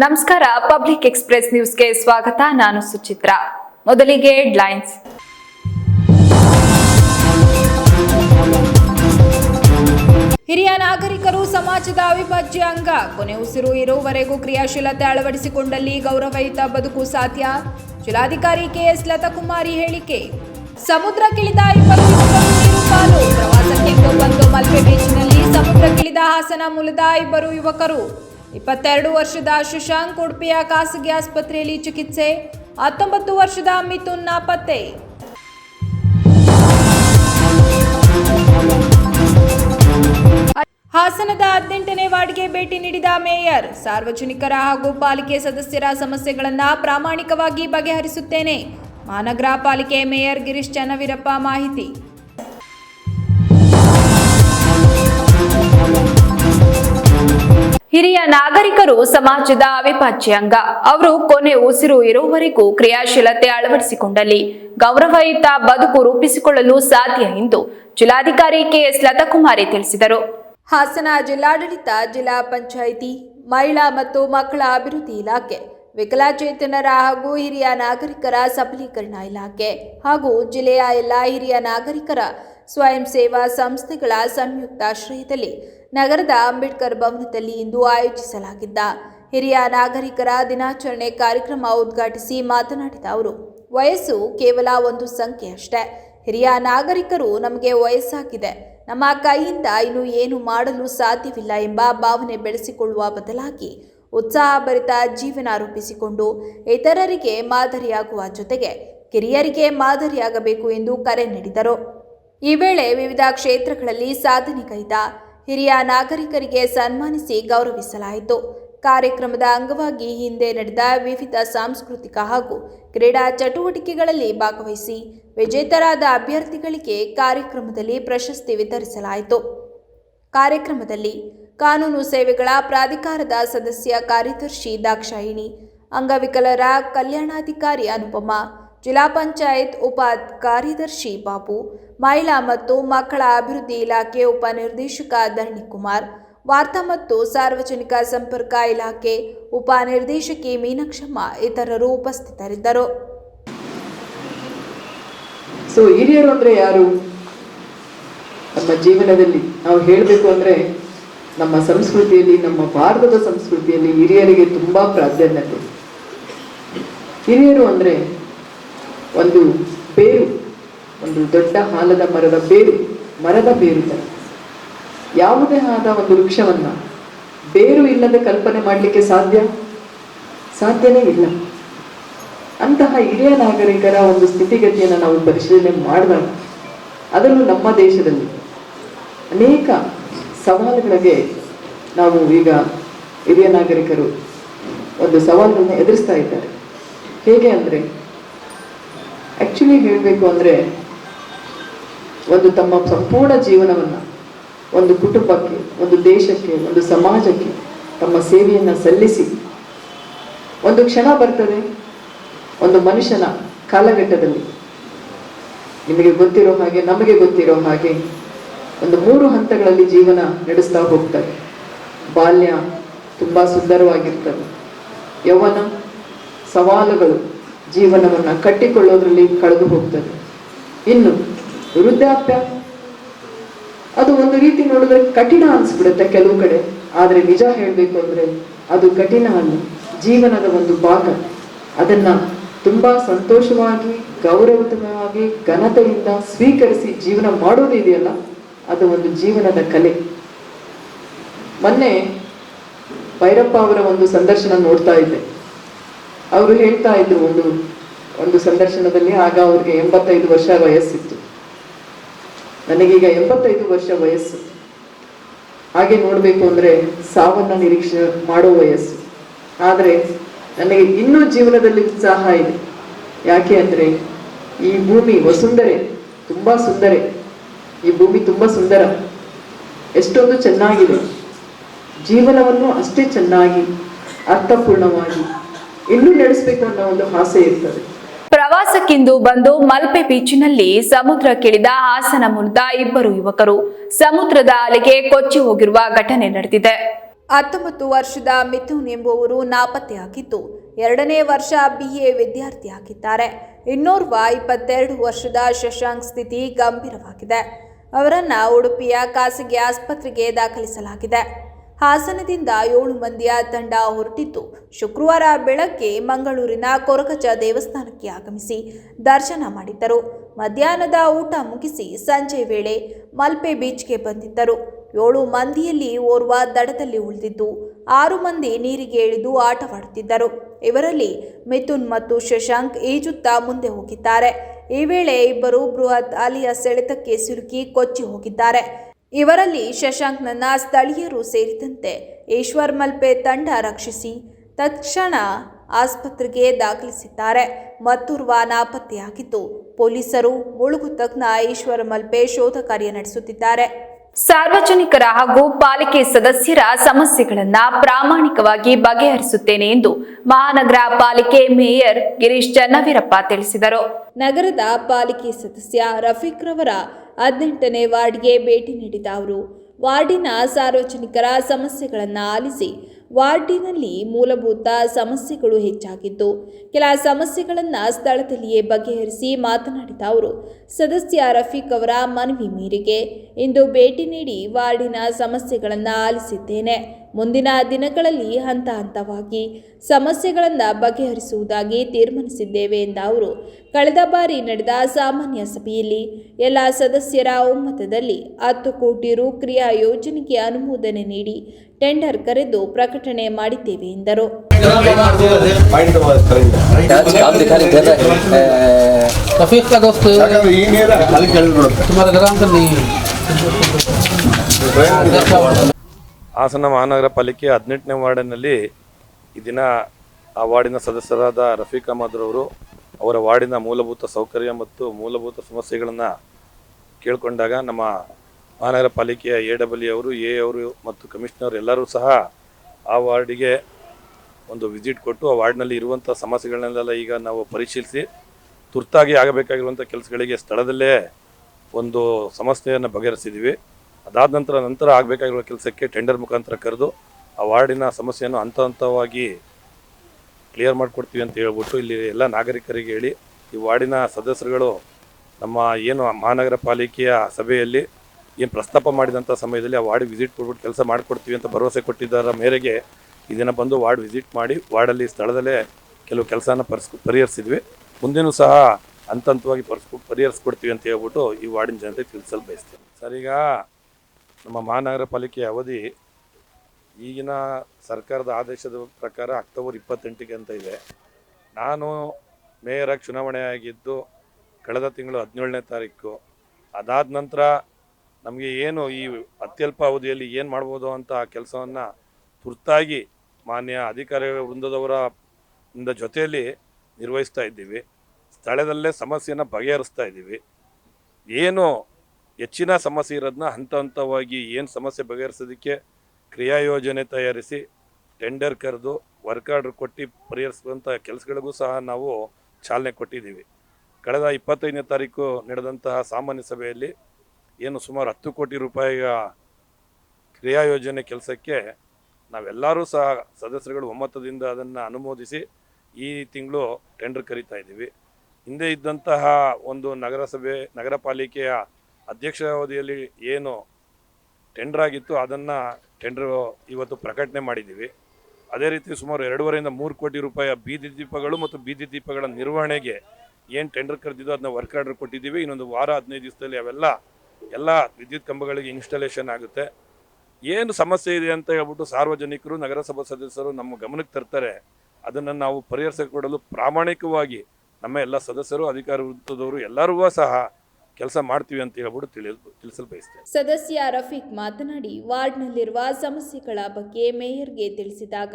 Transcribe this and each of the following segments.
ನಮಸ್ಕಾರ public express ನ್ಯೂಸ್ಗೆ ಸ್ವಾಗತ. ನಾನು ಸುಚಿತ್ರ. ಮೊದಲಿಗೆ ಹೆಡ್ಲೈನ್ಸ್ ಹಿರಿಯ ನಾಗರಿಕರು ಸಮಾಜದ ಅವಿಭಾಜ್ಯ ಅಂಗ. ಕೊನೆ ಉಸಿರು ಇರುವವರೆಗೂ ಕ್ರಿಯಾಶೀಲತೆ ಅಳವಡಿಸಿಕೊಂಡಲ್ಲಿ ಗೌರವಯುತ ಬದುಕು ಸಾಧ್ಯ? ಜಿಲ್ಲಾಧಿಕಾರಿ ಕೆಎಸ್ ಲತಾಕುಮಾರಿ ಹೇಳಿಕೆ. ಯುವಕರು ನೀರು ಪಾಲು ಪ್ರವಾಸಕ್ಕೆ ಬಂದು ಮಲ್ಪೆ ಬೀಚ್ನಲ್ಲಿ ಸಮುದ್ರಕ್ಕಿಳಿದ ಹಾಸನ ಮೂಲದ ಇಬ್ಬರು ಯುವಕರು. ಇಪ್ಪತ್ತೆರಡು ವರ್ಷದ ಶಶಾಂಕ್ ಉಡುಪಿಯ ಖಾಸಗಿ ಆಸ್ಪತ್ರೆಯಲ್ಲಿ ಚಿಕಿತ್ಸೆ, ಹತ್ತೊಂಬತ್ತು ವರ್ಷದ ಮಿಥುನ್ ನಾಪತ್ತೆ. ಹಾಸನದ ಹದಿನೆಂಟನೇ ವಾರ್ಡ್ಗೆ ಭೇಟಿ ನೀಡಿದ ಮೇಯರ್, ಸಾರ್ವಜನಿಕರ ಹಾಗೂ ಪಾಲಿಕೆ ಸದಸ್ಯರ ಸಮಸ್ಯೆಗಳನ್ನು ಪ್ರಾಮಾಣಿಕವಾಗಿ ಬಗೆಹರಿಸುತ್ತೇನೆ. ಮಹಾನಗರ ಪಾಲಿಕೆ ಮೇಯರ್ ಗಿರೀಶ್ ಚನ್ನವೀರಪ್ಪ ಮಾಹಿತಿ. ಹಿರಿಯ ನಾಗರಿಕರು ಸಮಾಜದ ಅವಿಭಾಜ್ಯ ಅಂಗ. ಅವರು ಕೊನೆ ಉಸಿರು ಇರುವವರೆಗೂ ಕ್ರಿಯಾಶೀಲತೆ ಅಳವಡಿಸಿಕೊಂಡಲ್ಲಿ ಗೌರವಯುತ ಬದುಕು ರೂಪಿಸಿಕೊಳ್ಳಲು ಸಾಧ್ಯ ಎಂದು ಜಿಲ್ಲಾಧಿಕಾರಿ ಕೆಎಸ್ ಲತಾಕುಮಾರಿ ತಿಳಿಸಿದರು. ಹಾಸನ ಜಿಲ್ಲಾಡಳಿತ, ಜಿಲ್ಲಾ ಪಂಚಾಯಿತಿ, ಮಹಿಳಾ ಮತ್ತು ಮಕ್ಕಳ ಅಭಿವೃದ್ಧಿ ಇಲಾಖೆ ವಿಕಲಚೇತನರ ಹಾಗೂ ಹಿರಿಯ ನಾಗರಿಕರ ಸಬಲೀಕರಣ ಇಲಾಖೆ ಹಾಗೂ ಜಿಲ್ಲೆಯ ಎಲ್ಲ ಹಿರಿಯ ನಾಗರಿಕರ ಸ್ವಯಂ ಸೇವಾ ಸಂಸ್ಥೆಗಳ ಸಂಯುಕ್ತಾಶ್ರಯದಲ್ಲಿ ನಗರದ ಅಂಬೇಡ್ಕರ್ ಭವನದಲ್ಲಿ ಇಂದು ಆಯೋಜಿಸಲಾಗಿದ್ದ ಹಿರಿಯ ನಾಗರಿಕರ ದಿನಾಚರಣೆ ಕಾರ್ಯಕ್ರಮ ಉದ್ಘಾಟಿಸಿ ಮಾತನಾಡಿದ ಅವರು, ವಯಸ್ಸು ಕೇವಲ ಒಂದು ಸಂಖ್ಯೆ ಅಷ್ಟೇ. ಹಿರಿಯ ನಾಗರಿಕರು ನಮಗೆ ವಯಸ್ಸಾಗಿದೆ. ನಮ್ಮ ಕೈಯಿಂದ ಇನ್ನು ಏನು ಮಾಡಲು ಸಾಧ್ಯವಿಲ್ಲ ಎಂಬ ಭಾವನೆ ಬೆಳೆಸಿಕೊಳ್ಳುವ ಬದಲಾಗಿ ಉತ್ಸಾಹಭರಿತ ಜೀವನ ರೂಪಿಸಿಕೊಂಡು ಇತರರಿಗೆ ಮಾದರಿಯಾಗುವ ಜೊತೆಗೆ ಕಿರಿಯರಿಗೆ ಮಾದರಿಯಾಗಬೇಕು ಎಂದು ಕರೆ ನೀಡಿದರು. ಈ ವೇಳೆ ವಿವಿಧ ಕ್ಷೇತ್ರಗಳಲ್ಲಿ ಸಾಧನೆಗೈದ ಹಿರಿಯ ನಾಗರಿಕರಿಗೆ ಸನ್ಮಾನಿಸಿ ಗೌರವಿಸಲಾಯಿತು. ಕಾರ್ಯಕ್ರಮದ ಅಂಗವಾಗಿ ಹಿಂದೆ ನಡೆದ ವಿವಿಧ ಸಾಂಸ್ಕೃತಿಕ ಹಾಗೂ ಕ್ರೀಡಾ ಚಟುವಟಿಕೆಗಳಲ್ಲಿ ಭಾಗವಹಿಸಿ ವಿಜೇತರಾದ ಅಭ್ಯರ್ಥಿಗಳಿಗೆ ಕಾರ್ಯಕ್ರಮದಲ್ಲಿ ಪ್ರಶಸ್ತಿ ವಿತರಿಸಲಾಯಿತು. ಕಾರ್ಯಕ್ರಮದಲ್ಲಿ ಕಾನೂನು ಸೇವೆಗಳ ಪ್ರಾಧಿಕಾರದ ಸದಸ್ಯ ಕಾರ್ಯದರ್ಶಿ ದಾಕ್ಷಾಯಿಣಿ, ಅಂಗವಿಕಲರ ಕಲ್ಯಾಣಾಧಿಕಾರಿ ಅನುಪಮ ಜಿಲ್ಲಾ ಪಂಚಾಯತ್ ಉಪ ಕಾರ್ಯದರ್ಶಿ ಬಾಬು ಮಹಿಳಾ ಮತ್ತು ಮಕ್ಕಳ ಅಭಿವೃದ್ಧಿ ಇಲಾಖೆ ಉಪನಿರ್ದೇಶಕ ಧರಣಿಕುಮಾರ್ ವಾರ್ತಾ ಮತ್ತು ಸಾರ್ವಜನಿಕ ಸಂಪರ್ಕ ಇಲಾಖೆ ಉಪನಿರ್ದೇಶಕಿ ಮೀನಾಕ್ಷಮ್ಮ ಇತರರು ಉಪಸ್ಥಿತರಿದ್ದರು. ಸೊ ಹಿರಿಯರು ಅಂದ್ರೆ ಯಾರು? ನಮ್ಮ ಜೀವನದಲ್ಲಿ ನಾವು ಹೇಳಬೇಕು ಅಂದ್ರೆ ನಮ್ಮ ಸಂಸ್ಕೃತಿಯಲ್ಲಿ, ನಮ್ಮ ಭಾರತದ ಸಂಸ್ಕೃತಿಯಲ್ಲಿ ಹಿರಿಯರಿಗೆ ತುಂಬಾ ಪ್ರಾಧಾನ್ಯತೆ. ಹಿರಿಯರು ಅಂದ್ರೆ ಒಂದು ಬೇರು, ಒಂದು ದೊಡ್ಡ ಹಾಲದ ಮರದ ಬೇರು ಮರದ ಬೇರು ತರ. ಯಾವುದೇ ಆದ ಒಂದು ವೃಕ್ಷವನ್ನ ಬೇರು ಇಲ್ಲದೆ ಕಲ್ಪನೆ ಮಾಡಲಿಕ್ಕೆ ಸಾಧ್ಯ? ಸಾಧ್ಯನೇ ಇಲ್ಲ. ಅಂತಹ ಹಿರಿಯ ನಾಗರಿಕರ ಒಂದು ಸ್ಥಿತಿಗತಿಯನ್ನು ನಾವು ಪರಿಶೀಲನೆ ಮಾಡಿದಾಗ, ಅದರಲ್ಲೂ ನಮ್ಮ ದೇಶದಲ್ಲಿ ಅನೇಕ ಸವಾಲುಗಳಿಗೆ ನಾವು ಈಗ ಹಿರಿಯ ನಾಗರಿಕರು ಒಂದು ಸವಾಲನ್ನು ಎದುರಿಸ್ತಾ ಇದ್ದಾರೆ. ಹೇಗೆ ಅಂದರೆ ಆ್ಯಕ್ಚುಲಿ ಹೇಳಬೇಕು ಅಂದರೆ ಒಂದು ತಮ್ಮ ಸಂಪೂರ್ಣ ಜೀವನವನ್ನು ಒಂದು ಕುಟುಂಬಕ್ಕೆ, ಒಂದು ದೇಶಕ್ಕೆ, ಒಂದು ಸಮಾಜಕ್ಕೆ ತಮ್ಮ ಸೇವೆಯನ್ನು ಸಲ್ಲಿಸಿ ಒಂದು ಕ್ಷಣ ಬರ್ತದೆ, ಒಂದು ಮನುಷ್ಯನ ಕಾಲಘಟ್ಟದಲ್ಲಿ ನಿಮಗೆ ಗೊತ್ತಿರೋ ಹಾಗೆ, ನಮಗೆ ಗೊತ್ತಿರೋ ಹಾಗೆ ಒಂದು ಮೂರು ಹಂತಗಳಲ್ಲಿ ಜೀವನ ನಡೆಸ್ತಾ ಹೋಗ್ತಾರೆ. ಬಾಲ್ಯ ತುಂಬ ಸುಂದರವಾಗಿರ್ತದೆ. ಯೌವನ ಸವಾಲುಗಳು ಜೀವನವನ್ನು ಕಟ್ಟಿಕೊಳ್ಳೋದ್ರಲ್ಲಿ ಕಳೆದು ಹೋಗ್ತದೆ. ಇನ್ನು ವೃದ್ಧಾಪ್ಯ, ಅದು ಒಂದು ರೀತಿ ನೋಡಿದ್ರೆ ಕಠಿಣ ಅನಿಸ್ಬಿಡುತ್ತೆ ಕೆಲವು ಕಡೆ. ಆದರೆ ನಿಜ ಹೇಳಬೇಕು ಅಂದ್ರೆ ಅದು ಕಠಿಣ ಅಲ್ಲ. ಜೀವನದ ಒಂದು ಭಾಗ. ಅದನ್ನ ತುಂಬಾ ಸಂತೋಷವಾಗಿ, ಗೌರವಯುತವಾಗಿ, ಘನತೆಯಿಂದ ಸ್ವೀಕರಿಸಿ ಜೀವನ ಮಾಡೋದು ಇದೆಯಲ್ಲ, ಅದು ಒಂದು ಜೀವನದ ಕಲೆ. ಮೊನ್ನೆ ಭೈರಪ್ಪ ಅವರ ಒಂದು ಸಂದರ್ಶನ ನೋಡ್ತಾ ಇದ್ದೆ. ಅವರು ಹೇಳ್ತಾ ಇದ್ರು ಒಂದು ಒಂದು ಸಂದರ್ಶನದಲ್ಲಿ ಆಗ ಅವ್ರಿಗೆ ಎಂಬತ್ತೈದು ವರ್ಷ ವಯಸ್ಸಿತ್ತು. ನನಗೀಗ ಎಂಬತ್ತೈದು ವರ್ಷ ವಯಸ್ಸು. ಹಾಗೆ ನೋಡಬೇಕು ಅಂದ್ರೆ ಸಾವನ್ನ ನಿರೀಕ್ಷೆ ಮಾಡೋ ವಯಸ್ಸು. ಆದರೆ ನನಗೆ ಇನ್ನೂ ಜೀವನದಲ್ಲಿ ಉತ್ಸಾಹ ಇದೆ. ಯಾಕೆ ಅಂದ್ರೆ ಈ ಭೂಮಿ ವಸುಂಧರೆ, ತುಂಬಾ ಸುಂದರ. ಈ ಭೂಮಿ ತುಂಬಾ ಸುಂದರ. ಎಷ್ಟೊಂದು ಚೆನ್ನಾಗಿದೆ. ಜೀವನವನ್ನು ಅಷ್ಟೇ ಚೆನ್ನಾಗಿ, ಅರ್ಥಪೂರ್ಣವಾಗಿ ಇನ್ನೂ ನಡೆಸಬೇಕು ಅನ್ನೋ ಒಂದು ಆಸೆ ಇರ್ತದೆ. ಪ್ರವಾಸಕ್ಕೆಂದು ಬಂದು ಮಲ್ಪೆ ಬೀಚಿನಲ್ಲಿ ಸಮುದ್ರಕ್ಕಿಳಿದ ಹಾಸನ ಮೂಲದ ಇಬ್ಬರು ಯುವಕರು. ಸಮುದ್ರದ ಅಲೆಗೆ ಕೊಚ್ಚಿ ಹೋಗಿರುವ ಘಟನೆ ನಡೆದಿದೆ. ಹತ್ತೊಂಬತ್ತು ವರ್ಷದ ಮಿಥುನ್ ಎಂಬುವರು ನಾಪತ್ತೆಯಾಗಿದ್ದು ಎರಡನೇ ವರ್ಷ ಬಿಎ ವಿದ್ಯಾರ್ಥಿಯಾಗಿದ್ದಾರೆ ಇನ್ನೋರ್ವ ಇಪ್ಪತ್ತೆರಡು ವರ್ಷದ ಶಶಾಂಕ್ ಸ್ಥಿತಿ ಗಂಭೀರವಾಗಿದೆ. ಅವರನ್ನು ಉಡುಪಿಯ ಖಾಸಗಿ ಆಸ್ಪತ್ರೆಗೆ ದಾಖಲಿಸಲಾಗಿದೆ. ಹಾಸನದಿಂದ ಏಳು ಮಂದಿಯ ತಂಡ ಹೊರಟಿತ್ತು. ಶುಕ್ರವಾರ ಬೆಳಗ್ಗೆ ಮಂಗಳೂರಿನ ಕೊರಕಚ ದೇವಸ್ಥಾನಕ್ಕೆ ಆಗಮಿಸಿ ದರ್ಶನ ಮಾಡಿದ್ದರು. ಮಧ್ಯಾಹ್ನದ ಊಟ ಮುಗಿಸಿ ಸಂಜೆ ವೇಳೆ ಮಲ್ಪೆ ಬೀಚ್ಗೆ ಬಂದಿದ್ದರು. ಏಳು ಮಂದಿಯಲ್ಲಿ ಓರ್ವ ದಡದಲ್ಲಿ ಉಳಿದಿದ್ದು, ಆರು ಮಂದಿ ನೀರಿಗೆ ಇಳಿದು ಆಟವಾಡುತ್ತಿದ್ದರು. ಇವರಲ್ಲಿ ಮಿಥುನ್ ಮತ್ತು ಶಶಾಂಕ್ ಈಜುತ್ತಾ ಮುಂದೆ ಹೋಗಿದ್ದಾರೆ. ಈ ವೇಳೆ ಇಬ್ಬರು ಬೃಹತ್ ಅಲಿಯ ಸೆಳೆತಕ್ಕೆ ಸಿಲುಕಿ ಕೊಚ್ಚಿ ಹೋಗಿದ್ದಾರೆ. ಇವರಲ್ಲಿ ಶಶಾಂಕ್ನನ್ನ ಸ್ಥಳೀಯರು ಸೇರಿದಂತೆ ಈಶ್ವರ್ ಮಲ್ಪೆ ತಂಡ ರಕ್ಷಿಸಿ ತಕ್ಷಣ ಆಸ್ಪತ್ರೆಗೆ ದಾಖಲಿಸಿದ್ದಾರೆ. ಮತ್ತೋರ್ವ ನಾಪತ್ತೆಯಾಗಿದ್ದು, ಪೊಲೀಸರು ಮುಳುಗು ತಜ್ಞ ಈಶ್ವರ ಮಲ್ಪೆ ಶೋಧ ಕಾರ್ಯ ನಡೆಸುತ್ತಿದ್ದಾರೆ. ಸಾರ್ವಜನಿಕರ ಹಾಗೂ ಪಾಲಿಕೆ ಸದಸ್ಯರ ಸಮಸ್ಯೆಗಳನ್ನ ಪ್ರಾಮಾಣಿಕವಾಗಿ ಬಗೆಹರಿಸುತ್ತೇನೆ ಎಂದು ಮಹಾನಗರ ಪಾಲಿಕೆ ಮೇಯರ್ ಗಿರೀಶ್ ಚನ್ನವೀರಪ್ಪ ತಿಳಿಸಿದರು. ನಗರದ ಪಾಲಿಕೆ ಸದಸ್ಯ ರಫೀಕ್ ರವರ ಹದಿನೆಂಟನೇ ವಾರ್ಡ್ಗೆ ಭೇಟಿ ನೀಡಿದ ಅವರು, ವಾರ್ಡಿನ ಸಾರ್ವಜನಿಕರ ಸಮಸ್ಯೆಗಳನ್ನು ಆಲಿಸಿ ವಾರ್ಡಿನಲ್ಲಿ ಮೂಲಭೂತ ಸಮಸ್ಯೆಗಳು ಹೆಚ್ಚಾಗಿದ್ದು, ಕೆಲ ಸಮಸ್ಯೆಗಳನ್ನು ಸ್ಥಳದಲ್ಲಿಯೇ ಬಗೆಹರಿಸಿ ಮಾತನಾಡಿದ ಅವರು, ಸದಸ್ಯ ರಫೀಕ್ ಅವರ ಮನವಿ ಮೇರೆಗೆ ಇಂದು ಭೇಟಿ ನೀಡಿ ವಾರ್ಡಿನ ಸಮಸ್ಯೆಗಳನ್ನು ಆಲಿಸಿದ್ದೇನೆ. ಮುಂದಿನ ದಿನಗಳಲ್ಲಿ ಹಂತ ಹಂತವಾಗಿ ಸಮಸ್ಯೆಗಳನ್ನು ಬಗೆಹರಿಸುವುದಾಗಿ ತೀರ್ಮಾನಿಸಿದ್ದೇವೆ ಎಂದ ಅವರು. ಕಳೆದ ಬಾರಿ ನಡೆದ ಸಾಮಾನ್ಯ ಸಭೆಯಲ್ಲಿ ಎಲ್ಲ ಸದಸ್ಯರ ಒಮ್ಮತದಲ್ಲಿ ಹತ್ತು ಕೋಟಿ ರು ಕ್ರಿಯಾ ಯೋಜನೆಗೆ ಅನುಮೋದನೆ ನೀಡಿ ಟೆಂಡರ್ ಕರೆದು ಪ್ರಕಟಣೆ ಮಾಡಿದ್ದೇವೆ ಎಂದರು. आज ಹಾಸನ ಮಹಾನಗರ ಪಾಲಿಕೆ ಹದಿನೆಂಟನೇ ವಾರ್ಡಿನಲ್ಲಿ ಈ ದಿನ ಆ ವಾರ್ಡಿನ ಸದಸ್ಯರಾದ ರಫೀಕ್ ಅಹಮದ್ ರವರು ಅವರ ವಾರ್ಡಿನ ಮೂಲಭೂತ ಸೌಕರ್ಯ ಮತ್ತು ಮೂಲಭೂತ ಸಮಸ್ಯೆಗಳನ್ನು ಕೇಳಿಕೊಂಡಾಗ ನಮ್ಮ ಮಹಾನಗರ ಪಾಲಿಕೆಯ ಎ ಡಬ್ಲ್ಯೂ ಅವರು, ಎ ಅವರು ಮತ್ತು ಕಮಿಷನರ್ ಎಲ್ಲರೂ ಸಹ ಆ ವಾರ್ಡಿಗೆ ಒಂದು ವಿಸಿಟ್ ಕೊಟ್ಟು ಆ ವಾರ್ಡ್ನಲ್ಲಿ ಇರುವಂಥ ಸಮಸ್ಯೆಗಳನ್ನೆಲ್ಲ ಈಗ ನಾವು ಪರಿಶೀಲಿಸಿ ತುರ್ತಾಗಿ ಆಗಬೇಕಾಗಿರುವಂಥ ಕೆಲಸಗಳಿಗೆ ಸ್ಥಳದಲ್ಲೇ ಒಂದು ಸಮಸ್ಯೆಯನ್ನು ಬಗೆಹರಿಸಿದ್ದೀವಿ. ಅದಾದ ನಂತರ ನಂತರ ಆಗಬೇಕಾಗಿರೋ ಕೆಲಸಕ್ಕೆ ಟೆಂಡರ್ ಮುಖಾಂತರ ಕರೆದು ಆ ವಾರ್ಡಿನ ಸಮಸ್ಯೆಯನ್ನು ಹಂತ ಹಂತವಾಗಿ ಕ್ಲಿಯರ್ ಮಾಡಿಕೊಡ್ತೀವಿ ಅಂತ ಹೇಳ್ಬಿಟ್ಟು ಇಲ್ಲಿ ಎಲ್ಲ ನಾಗರಿಕರಿಗೆ ಹೇಳಿ ಈ ವಾರ್ಡಿನ ಸದಸ್ಯರುಗಳು ನಮ್ಮ ಏನು ಮಹಾನಗರ ಪಾಲಿಕೆಯ ಸಭೆಯಲ್ಲಿ ಏನು ಪ್ರಸ್ತಾಪ ಮಾಡಿದಂಥ ಸಮಯದಲ್ಲಿ ಆ ವಾರ್ಡ್ ವಿಸಿಟ್ ಕೊಟ್ಬಿಟ್ಟು ಕೆಲಸ ಮಾಡಿಕೊಡ್ತೀವಿ ಅಂತ ಭರವಸೆ ಕೊಟ್ಟಿದ್ದರ ಮೇರೆಗೆ ಇದನ್ನ ದಿನ ಬಂದು ವಾರ್ಡ್ ವಿಸಿಟ್ ಮಾಡಿ ವಾರ್ಡಲ್ಲಿ ಸ್ಥಳದಲ್ಲೇ ಕೆಲವು ಕೆಲಸನ ಪರಿಸ್, ಪರಿಹರಿಸಿದ್ವಿ. ಮುಂದೆನೂ ಸಹ ಹಂತ ಹಂತವಾಗಿ ಪರಿಸ್, ಪರಿಹರಿಸ್ಕೊಡ್ತೀವಿ ಅಂತ ಹೇಳ್ಬಿಟ್ಟು ಈ ವಾರ್ಡಿನ ಜನತೆ ತಿಳಿಸಲು ಬಯಸ್ತೀವಿ ಸರ್, ಈಗ ನಮ್ಮ ಮಹಾನಗರ ಪಾಲಿಕೆಯ ಅವಧಿ ಈಗಿನ ಸರ್ಕಾರದ ಆದೇಶದ ಪ್ರಕಾರ ಅಕ್ಟೋಬರ್ ಇಪ್ಪತ್ತೆಂಟಿಗೆ ಅಂತ ಇದೆ. ನಾನು ಮೇಯರಾಗಿ ಚುನಾವಣೆ ಆಗಿದ್ದು ಕಳೆದ ತಿಂಗಳು ಹದಿನೇಳನೇ ತಾರೀಕು. ಅದಾದ ನಂತರ ನಮಗೆ ಏನು ಈ ಅತ್ಯಲ್ಪ ಅವಧಿಯಲ್ಲಿ ಏನು ಮಾಡ್ಬೋದು ಅಂತ ಕೆಲಸವನ್ನು ತುರ್ತಾಗಿ ಮಾನ್ಯ ಅಧಿಕಾರಿ ವೃಂದದವರ ಜೊತೆಯಲ್ಲಿ ನಿರ್ವಹಿಸ್ತಾ ಇದ್ದೀವಿ. ಸ್ಥಳದಲ್ಲೇ ಸಮಸ್ಯೆಯನ್ನು ಬಗೆಹರಿಸ್ತಾ ಇದ್ದೀವಿ. ಏನು ಹೆಚ್ಚಿನ ಸಮಸ್ಯೆ ಇರೋದನ್ನ ಹಂತ ಹಂತವಾಗಿ ಏನು ಸಮಸ್ಯೆ ಬಗೆಹರಿಸೋದಕ್ಕೆ ಕ್ರಿಯಾ ಯೋಜನೆ ತಯಾರಿಸಿ ಟೆಂಡರ್ ಕರೆದು ವರ್ಕ್ ಆರ್ಡರ್ ಕೊಟ್ಟು ಪರಿಹರಿಸುವಂಥ ಕೆಲಸಗಳಿಗೂ ಸಹ ನಾವು ಚಾಲನೆ ಕೊಟ್ಟಿದ್ದೀವಿ. ಕಳೆದ ಇಪ್ಪತ್ತೈದನೇ ತಾರೀಕು ನಡೆದಂತಹ ಸಾಮಾನ್ಯ ಸಭೆಯಲ್ಲಿ ಏನು ಸುಮಾರು ಹತ್ತು ಕೋಟಿ ರೂಪಾಯಿಯ ಕ್ರಿಯಾ ಯೋಜನೆ ಕೆಲಸಕ್ಕೆ ನಾವೆಲ್ಲರೂ ಸಹ ಸದಸ್ಯರುಗಳು ಒಮ್ಮತದಿಂದ ಅದನ್ನು ಅನುಮೋದಿಸಿ ಈ ತಿಂಗಳು ಟೆಂಡರ್ ಕರೀತಾ ಇದ್ದೀವಿ. ಹಿಂದೆ ಇದ್ದಂತಹ ಒಂದು ನಗರಸಭೆ ನಗರ ಪಾಲಿಕೆಯ ಅಧ್ಯಕ್ಷ ಅವಧಿಯಲ್ಲಿ ಏನು ಟೆಂಡರ್ ಆಗಿತ್ತು, ಅದನ್ನು ಟೆಂಡರ್ ಇವತ್ತು ಪ್ರಕಟಣೆ ಮಾಡಿದ್ದೀವಿ. ಅದೇ ರೀತಿ ಸುಮಾರು ಎರಡೂವರೆಯಿಂದ ಮೂರು ಕೋಟಿ ರೂಪಾಯಿಯ ಬೀದಿ ದೀಪಗಳು ಮತ್ತು ಬೀದಿ ದೀಪಗಳ ನಿರ್ವಹಣೆಗೆ ಏನು ಟೆಂಡರ್ ಕರೆದಿದ್ದೋ ಅದನ್ನ ವರ್ಕ್ ಆರ್ಡರ್ ಕೊಟ್ಟಿದ್ದೀವಿ. ಇನ್ನೊಂದು ವಾರ, ಹದಿನೈದು ದಿವಸದಲ್ಲಿ ಅವೆಲ್ಲ, ಎಲ್ಲ ವಿದ್ಯುತ್ ಕಂಬಗಳಿಗೆ ಇನ್ಸ್ಟಾಲೇಷನ್ ಆಗುತ್ತೆ. ಏನು ಸಮಸ್ಯೆ ಇದೆ ಅಂತ ಹೇಳ್ಬಿಟ್ಟು ಸಾರ್ವಜನಿಕರು, ನಗರಸಭಾ ಸದಸ್ಯರು ನಮ್ಮ ಗಮನಕ್ಕೆ ತರ್ತಾರೆ. ಅದನ್ನು ನಾವು ಪರಿಹರಿಸಿಕೊಡಲು ಪ್ರಾಮಾಣಿಕವಾಗಿ ನಮ್ಮ ಎಲ್ಲ ಸದಸ್ಯರು ಅಧಿಕಾರ ವೃತ್ತದವರು ಎಲ್ಲರೂ ಸಹ ಕೆಲಸ ಮಾಡ್ತೀವಿ ಅಂತ ಹೇಳ್ಬಿಟ್ಟು ತಿಳಿಯಲು ತಿಳಿಸಲು ಬಯಸ್ತೇನೆ ಸದಸ್ಯ ರಫೀಕ್ ಮಾತನಾಡಿ ವಾರ್ಡ್ನಲ್ಲಿರುವ ಸಮಸ್ಯೆಗಳ ಬಗ್ಗೆ ಮೇಯರ್ಗೆ ತಿಳಿಸಿದಾಗ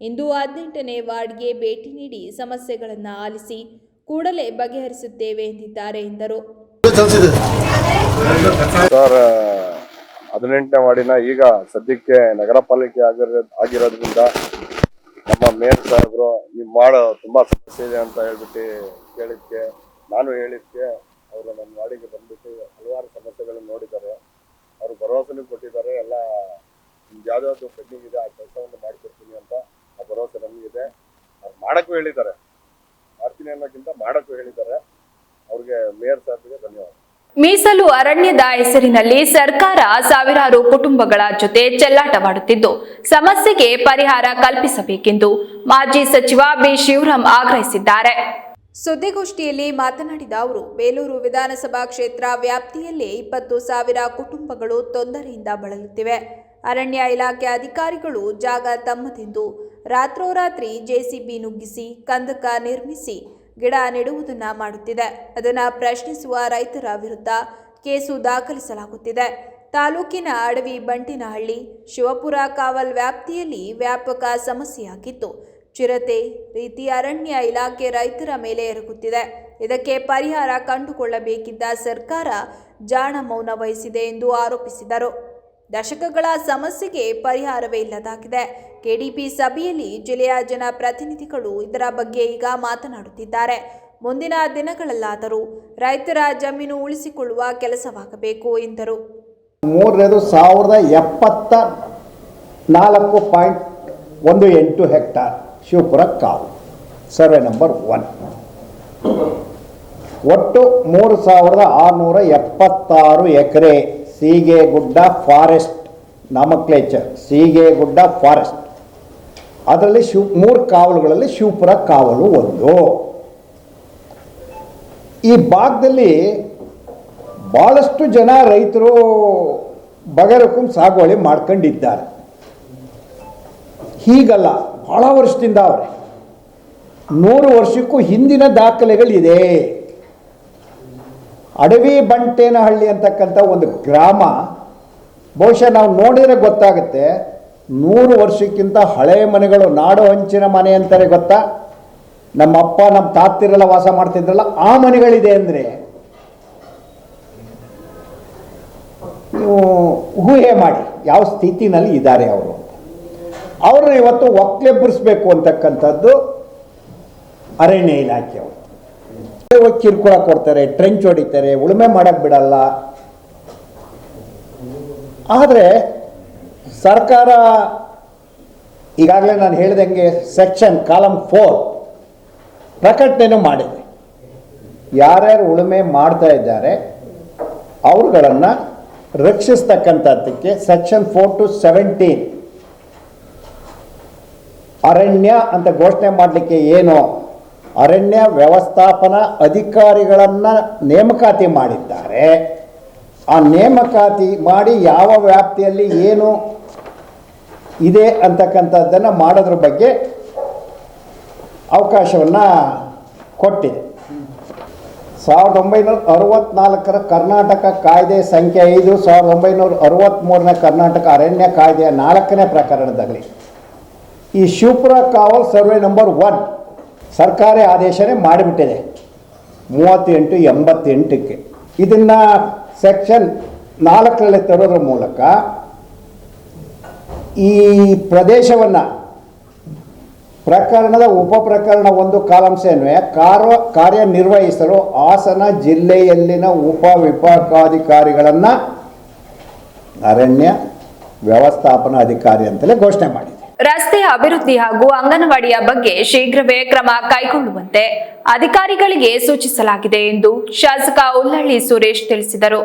ಇಂದು ಹದಿನೆಂಟನೇ ವಾರ್ಡ್ಗೆ ಭೇಟಿ ನೀಡಿ ಸಮಸ್ಯೆಗಳನ್ನು ಆಲಿಸಿ ಕೂಡಲೇ ಬಗೆಹರಿಸುತ್ತೇವೆ ಎಂದಿದ್ದಾರೆ ಎಂದರು. ಸರ್ ಹದಿನೆಂಟನೇ ವಾರ್ಡಿನ ಈಗ ಸದ್ಯಕ್ಕೆ ನಗರ ಪಾಲಿಕೆ ಆಗಿರೋ ಆಗಿರೋದ್ರಿಂದ ನಮ್ಮ ಮೇಯರ್ ಸಾಹೇಬರು ನಿಮ್ಮ ವಾರ್ಡ್ ತುಂಬಾ ಸಮಸ್ಯೆ ಇದೆ ಅಂತ ಹೇಳ್ಬಿಟ್ಟು ಕೇಳಿದ್ಕೆ ನಾನು ಹೇಳಿದ್ಕೆ ಅವರು ನಮ್ಮ ವಾರ್ಡಿಗೆ ಬಂದ್ಬಿಟ್ಟು ಹಲವಾರು ಸಮಸ್ಯೆಗಳನ್ನು ನೋಡಿದ್ದಾರೆ. ಅವರು ಭರವಸೆನೂ ಕೊಟ್ಟಿದ್ದಾರೆ. ಎಲ್ಲ ನಿಮ್ಗೆ ಯಾವ್ದಾವ್ದು ಪೆಂಡಿಂಗ್ ಇದೆ, ಆ ಕೆಲಸವನ್ನು ಮಾಡಿಕೊಡ್ತೀನಿ ಅಂತ ಆ ಭರವಸೆ ನಮಗಿದೆ. ಅವ್ರು ಮಾಡಕ್ಕೂ ಹೇಳಿದ್ದಾರೆ. ಮಾಡ್ತೀನಿ ಅನ್ನೋಕ್ಕಿಂತ ಮಾಡಕ್ಕೂ ಹೇಳಿದ್ದಾರೆ. ಅವ್ರಿಗೆ ಮೇಯರ್ ಸಾಹೇಬ್ಗೆ ಧನ್ಯವಾದ. ಮೀಸಲು ಅರಣ್ಯದ ಹೆಸರಿನಲ್ಲಿ ಸರ್ಕಾರ ಸಾವಿರಾರು ಕುಟುಂಬಗಳ ಜೊತೆ ಚೆಲ್ಲಾಟವಾಡುತ್ತಿದ್ದು, ಸಮಸ್ಯೆಗೆ ಪರಿಹಾರ ಕಲ್ಪಿಸಬೇಕೆಂದು ಮಾಜಿ ಸಚಿವ ಬಿ. ಶಿವರಾಮ್ ಆಗ್ರಹಿಸಿದ್ದಾರೆ. ಸುದ್ದಿಗೋಷ್ಠಿಯಲ್ಲಿ ಮಾತನಾಡಿದ ಅವರು, ಬೇಲೂರು ವಿಧಾನಸಭಾ ಕ್ಷೇತ್ರ ವ್ಯಾಪ್ತಿಯಲ್ಲೇ ಇಪ್ಪತ್ತು ಸಾವಿರ ಕುಟುಂಬಗಳು ತೊಂದರೆಯಿಂದ ಬಳಲುತ್ತಿವೆ. ಅರಣ್ಯ ಇಲಾಖೆ ಅಧಿಕಾರಿಗಳು ಜಾಗ ತಮ್ಮದೆಂದು ರಾತ್ರೋರಾತ್ರಿ ಜೆಸಿಬಿ ನುಗ್ಗಿಸಿ, ಕಂದಕ ನಿರ್ಮಿಸಿ, ಗಿಡ ನೆಡುವುದನ್ನು ಮಾಡುತ್ತಿದೆ. ಅದನ್ನು ಪ್ರಶ್ನಿಸುವ ರೈತರ ವಿರುದ್ಧ ಕೇಸು ದಾಖಲಿಸಲಾಗುತ್ತಿದೆ. ತಾಲೂಕಿನ ಅಡವಿ ಬಂಟಿನಹಳ್ಳಿ ಶಿವಪುರ ಕಾವಲ್ ವ್ಯಾಪ್ತಿಯಲ್ಲಿ ವ್ಯಾಪಕ ಸಮಸ್ಯೆಯಾಗಿತ್ತು. ಚಿರತೆ, ರೀತಿ ಅರಣ್ಯ ಇಲಾಖೆ ರೈತರ ಮೇಲೆ ಎರಗುತ್ತಿದೆ ಇದಕ್ಕೆ ಪರಿಹಾರ ಕಂಡುಕೊಳ್ಳಬೇಕಿದ್ದ ಸರ್ಕಾರ ಜಾಣ ಮೌನ ವಹಿಸಿದೆ ಎಂದು ಆರೋಪಿಸಿದರು. ದಶಕಗಳ ಸಮಸ್ಯೆಗೆ ಪರಿಹಾರವೇ ಇಲ್ಲದಾಗಿದೆ. ಕೆಡಿಪಿ ಸಭೆಯಲ್ಲಿ ಜಿಲ್ಲೆಯ ಜನಪ್ರತಿನಿಧಿಗಳು ಇದರ ಬಗ್ಗೆ ಈಗ ಮಾತನಾಡುತ್ತಿದ್ದಾರೆ. ಮುಂದಿನ ದಿನಗಳಲ್ಲಾದರೂ ರೈತರ ಜಮೀನು ಉಳಿಸಿಕೊಳ್ಳುವ ಕೆಲಸವಾಗಬೇಕು ಎಂದರು. ಮೂರನೇದು ಸಾವಿರದ ಎಪ್ಪತ್ತ ನಾಲ್ಕು ಪಾಯಿಂಟ್ ಒಂದು ಎಂಟು ಹೆಕ್ಟಾರ್. ಶಿವಪುರ ಕಾವು ಸರ್ವೆ ನಂಬರ್ ಒನ್ ಒಟ್ಟು ಮೂರು ಸಾವಿರದ ಆರುನೂರ ಎಪ್ಪತ್ತಾರು ಎಕರೆ ಸೀಗೆಗುಡ್ಡ ಫಾರೆಸ್ಟ್ ನಾಮಕ್ಲೇಚರ್ ಸೀಗೆಗುಡ್ಡ ಫಾರೆಸ್ಟ್ ಅದರಲ್ಲಿ ಶಿವ್, ಮೂರು ಕಾವಲುಗಳಲ್ಲಿ ಶಿವಪುರ ಕಾವಲು ಒಂದು. ಈ ಭಾಗದಲ್ಲಿ ಭಾಳಷ್ಟು ಜನ ರೈತರು ಬಗರಕುಂ ಸಾಗುವಳಿ ಮಾಡ್ಕೊಂಡಿದ್ದಾರೆ. ಹೀಗಲ್ಲ. ಭಾಳ ವರ್ಷದಿಂದ ಅವರೆ. ನೂರು ವರ್ಷಕ್ಕೂ ಹಿಂದಿನ ದಾಖಲೆಗಳಿದೆ. ಅಡವಿ ಬಂಟೇನಹಳ್ಳಿ ಅಂತಕ್ಕಂಥ ಒಂದು ಗ್ರಾಮ, ಬಹುಶಃ ನಾವು ನೋಡಿದರೆ ಗೊತ್ತಾಗುತ್ತೆ. ನೂರು ವರ್ಷಕ್ಕಿಂತ ಹಳೆ ಮನೆಗಳು, ನಾಡು ಹಂಚಿನ ಮನೆ ಅಂತಾರೆ ಗೊತ್ತಾ? ನಮ್ಮ ಅಪ್ಪ, ನಮ್ಮ ತಾತಿರೆಲ್ಲ ವಾಸ ಮಾಡ್ತಿದ್ರಲ್ಲ, ಆ ಮನೆಗಳಿದೆ ಅಂದರೆ. ನೀವು ಊಹೆ ಮಾಡಿ, ಯಾವ ಸ್ಥಿತಿನಲ್ಲಿ ಇದ್ದಾರೆ ಅವರು? ಅವ್ರನ್ನ ಇವತ್ತು ಒಕ್ಲೆಬ್ಬರಿಸ್ಬೇಕು ಅಂತಕ್ಕಂಥದ್ದು ಅರಣ್ಯ ಇಲಾಖೆಯವರು ಕಿರುಕುಳ ಕೊಡ್ತಾರೆ ಟ್ರೆಂಚ್ ಹೊಡಿತಾರೆ, ಉಳುಮೆ ಮಾಡಕ್ಕೆ ಬಿಡಲ್ಲ. ಆದರೆ ಸರ್ಕಾರ ಈಗಾಗಲೇ ನಾನು ಹೇಳಿದಂಗೆ ಸೆಕ್ಷನ್ ಕಾಲಮ್ ಫೋರ್ ಪ್ರಕಟಣೆನೂ ಮಾಡಿದೆ. ಯಾರ್ಯಾರು ಉಳುಮೆ ಮಾಡ್ತಾ ಇದ್ದಾರೆ, ಅವ್ರುಗಳನ್ನು ರಕ್ಷಿಸ್ತಕ್ಕಂಥದ್ದಕ್ಕೆ ಸೆಕ್ಷನ್ ಫೋರ್ ಟು ಸೆವೆಂಟೀನ್ ಅರಣ್ಯ ಅಂತ ಘೋಷಣೆ ಮಾಡಲಿಕ್ಕೆ ಏನು? ಅರಣ್ಯ ವ್ಯವಸ್ಥಾಪನಾ ಅಧಿಕಾರಿಗಳನ್ನು ನೇಮಕಾತಿ ಮಾಡಿದ್ದಾರೆ. ಆ ನೇಮಕಾತಿ ಮಾಡಿ ಯಾವ ವ್ಯಾಪ್ತಿಯಲ್ಲಿ ಏನು ಇದೆ ಅಂತಕ್ಕಂಥದ್ದನ್ನು ಮಾಡೋದ್ರ ಬಗ್ಗೆ ಅವಕಾಶವನ್ನು ಕೊಟ್ಟಿದೆ. ಸಾವಿರದ ಒಂಬೈನೂರ ಅರವತ್ನಾಲ್ಕರ ಕರ್ನಾಟಕ ಕಾಯ್ದೆ ಸಂಖ್ಯೆ ಐದು, ಸಾವಿರದ ಒಂಬೈನೂರ ಅರವತ್ತ್ಮೂರನೇ ಕರ್ನಾಟಕ ಅರಣ್ಯ ಕಾಯ್ದೆಯ ನಾಲ್ಕನೇ ಪ್ರಕರಣದಲ್ಲಿ ಈ Shivapura Kaval survey number one ಸರ್ಕಾರಿ ಆದೇಶನೇ ಮಾಡಿಬಿಟ್ಟಿದೆ. ಮೂವತ್ತೆಂಟು ಎಂಬತ್ತೆಂಟಕ್ಕೆ. ಇದನ್ನು ಸೆಕ್ಷನ್ ನಾಲ್ಕರಲ್ಲಿ ತರೋದ್ರ ಮೂಲಕ ಈ ಪ್ರದೇಶವನ್ನು ಪ್ರಕರಣದ ಉಪ ಪ್ರಕರಣ ಒಂದು ಕಾಲಾಂಶನ್ವಯ ಕಾರ್ಯ ಕಾರ್ಯನಿರ್ವಹಿಸಲು ಹಾಸನ ಜಿಲ್ಲೆಯಲ್ಲಿನ ಉಪ ವಿಭಾಗಾಧಿಕಾರಿಗಳನ್ನು ಅರಣ್ಯ ವ್ಯವಸ್ಥಾಪನಾ ಅಧಿಕಾರಿ ಅಂತಲೇ ಘೋಷಣೆ ಮಾಡಿದೆ ರಸ್ತೆ ಅಭಿವೃದ್ಧಿ ಹಾಗೂ ಅಂಗನವಾಡಿಯ ಬಗ್ಗೆ ಶೀಘ್ರವೇ ಕ್ರಮ ಕೈಗೊಳ್ಳುವಂತೆ ಅಧಿಕಾರಿಗಳಿಗೆ ಸೂಚಿಸಲಾಗಿದೆ ಎಂದು ಶಾಸಕ ಉಲ್ಲಳ್ಳಿ ಸುರೇಶ್ ತಿಳಿಸಿದರು.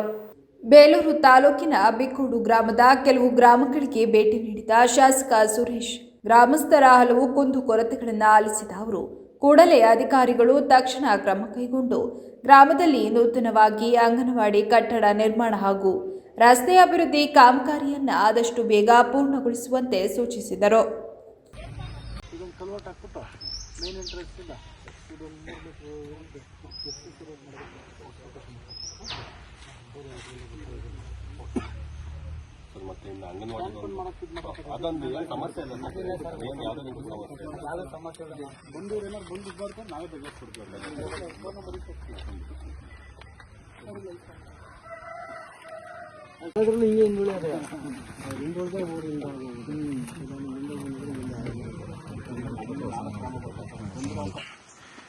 ಬೇಲೂರು ತಾಲೂಕಿನ ಬಿಕ್ಕೂಡು ಗ್ರಾಮದ ಕೆಲವು ಗ್ರಾಮಗಳಿಗೆ ಭೇಟಿ ನೀಡಿದ ಶಾಸಕ ಸುರೇಶ್, ಗ್ರಾಮಸ್ಥರ ಹಲವು ಕುಂದು ಕೊರತೆಗಳನ್ನು ಆಲಿಸಿದ ಅವರು, ಕೂಡಲೇ ಅಧಿಕಾರಿಗಳು ತಕ್ಷಣ ಕ್ರಮ ಕೈಗೊಂಡು ಗ್ರಾಮದಲ್ಲಿ ನೂತನವಾಗಿ ಅಂಗನವಾಡಿ ಕಟ್ಟಡ ನಿರ್ಮಾಣ ಹಾಗೂ ರಸ್ತೆ ಅಭಿವೃದ್ಧಿ ಕಾಮಗಾರಿಯನ್ನು ಆದಷ್ಟು ಬೇಗ ಪೂರ್ಣಗೊಳಿಸುವಂತೆ ಸೂಚಿಸಿದರು. ಅದರಲ್ಲಿ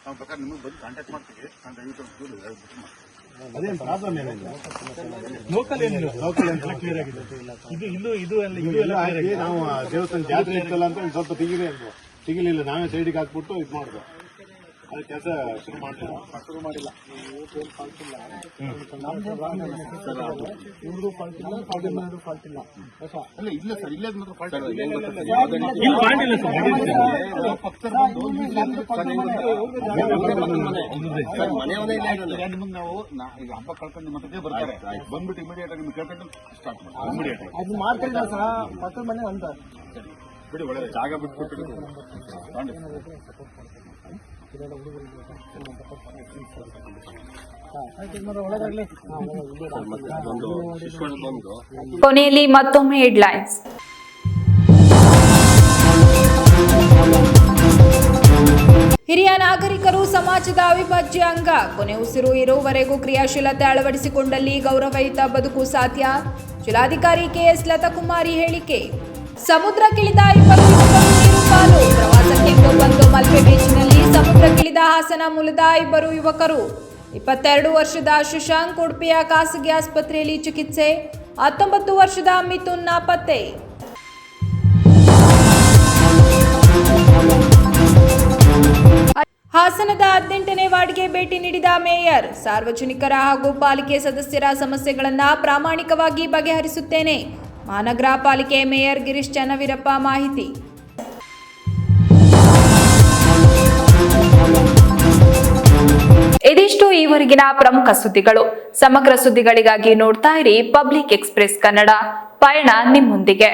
ನಾವು ನಿಮಗೆ ಬಂದು ಕಾಂಟ್ಯಾಕ್ಟ್ ಮಾಡ್ತೀವಿ. ನಾನು ಪ್ರಾಬ್ಲಮ್ ಇದು ನಾವು ದೇವಸ್ಥಾನ ಜಾತ್ರೆ ಇರ್ತಲ್ಲ ಅಂತ ಸ್ವಲ್ಪ ತೆಗಿರಿ ಅಂದ್ವು. ತೆಗಿಲಿಲ್ಲ. ನಾವೇ ಸೈಡಿಗೆ ಹಾಕ್ಬಿಟ್ಟು ಇದು ಮಾಡ್ತೀವಿ ಅದು ಕೆಲಸ ಶುರು ಮಾಡಿಲ್ಲ ಶುರು ಮಾಡಿಲ್ಲ. ಅಲ್ಲ ಇಲ್ಲ ಸರ್ ಇಲ್ಲ ಮಾತ್ರ ಫಾಲ್ಟ್ ಇಲ್ಲಿ. ಫಾಲ್ಟ್ ಇಲ್ಲ ಸರ್ ನಿಮಗೆ ನಾವು ನಾ- ಈಗ ಹಬ್ಬ ಕಳ್ಕೊಂಡು ಮತ್ತೆ ಬರ್ತಾರೆ. ಬಂದ್ಬಿಟ್ಟು ಇಮಿಡಿಯೇಟ್ ಆಗಿ ನಿಮ್ಗೆ ಕೇಳ್ಕೊಂಡು ಸ್ಟಾರ್ಟ್ ಮಾಡಿ ಇಮಿಡಿಯೇಟ್ ಆಗಿ. ಅದು ಮಾಡ್ತಿಲ್ಲ ಸರ್ ಪಕ್ಕದ ಮನೆ ಅಂತ. ಬಿಡಿ ಒಳ್ಳೆ ಜಾಗ ಬಿಟ್ಬಿಟ್ಟು. ಕೊನೆಯಲ್ಲಿ ಮತ್ತೊಮ್ಮೆ ಹೆಡ್ಲೈನ್ಸ್ ಹಿರಿಯ ನಾಗರಿಕರು ಸಮಾಜದ ಅವಿಭಾಜ್ಯ ಅಂಗ. ಕೊನೆ ಉಸಿರು ಇರುವವರೆಗೂ ಕ್ರಿಯಾಶೀಲತೆ ಅಳವಡಿಸಿಕೊಂಡಲ್ಲಿ ಗೌರವಯುತ ಬದುಕು ಸಾಧ್ಯ? ಜಿಲ್ಲಾಧಿಕಾರಿ ಕೆಎಸ್ ಲತಾಕುಮಾರಿ ಹೇಳಿಕೆ. ಸಮುದ್ರ ಕಿಳಿದ ಇಪ್ಪತ್ತು ನೀರು ಪಾಲು. ಪ್ರವಾಸಕ್ಕೆಂದು ಬಂದು ಮಲ್ಪೆ ಬೀಚ್ನಲ್ಲಿ ಸಮುದ್ರಕ್ಕಿಳಿದ ಹಾಸನ ಮೂಲದ ಇಬ್ಬರು ಯುವಕರು. ಇಪ್ಪತ್ತೆರಡು ವರ್ಷದ ಶಶಾಂಕ್ ಉಡುಪಿಯ ಖಾಸಗಿ ಆಸ್ಪತ್ರೆಯಲ್ಲಿ ಚಿಕಿತ್ಸೆ, ಹತ್ತೊಂಬತ್ತು ವರ್ಷದ ಮಿಥುನ್ ನಾಪತ್ತೆ. ಹಾಸನದ ಹದಿನೆಂಟನೇ ವಾರ್ಡ್ಗೆ ಭೇಟಿ ನೀಡಿದ ಮೇಯರ್, ಸಾರ್ವಜನಿಕರ ಹಾಗೂ ಪಾಲಿಕೆ ಸದಸ್ಯರ ಸಮಸ್ಯೆಗಳನ್ನು ಪ್ರಾಮಾಣಿಕವಾಗಿ ಬಗೆಹರಿಸುತ್ತೇನೆ. ಮಹಾನಗರ ಪಾಲಿಕೆ ಮೇಯರ್ ಗಿರೀಶ್ ಚನ್ನವೀರಪ್ಪ ಮಾಹಿತಿ. ಇದಿಷ್ಟು ಈವರೆಗಿನ ಪ್ರಮುಖ ಸುದ್ದಿಗಳು. ಸಮಗ್ರ ಸುದ್ದಿಗಳಿಗಾಗಿ ನೋಡ್ತಾ ಇರಿ ಪಬ್ಲಿಕ್ ಎಕ್ಸ್ಪ್ರೆಸ್ ಕನ್ನಡ. ಪಯಣ ನಿಮ್ಮೊಂದಿಗೆ.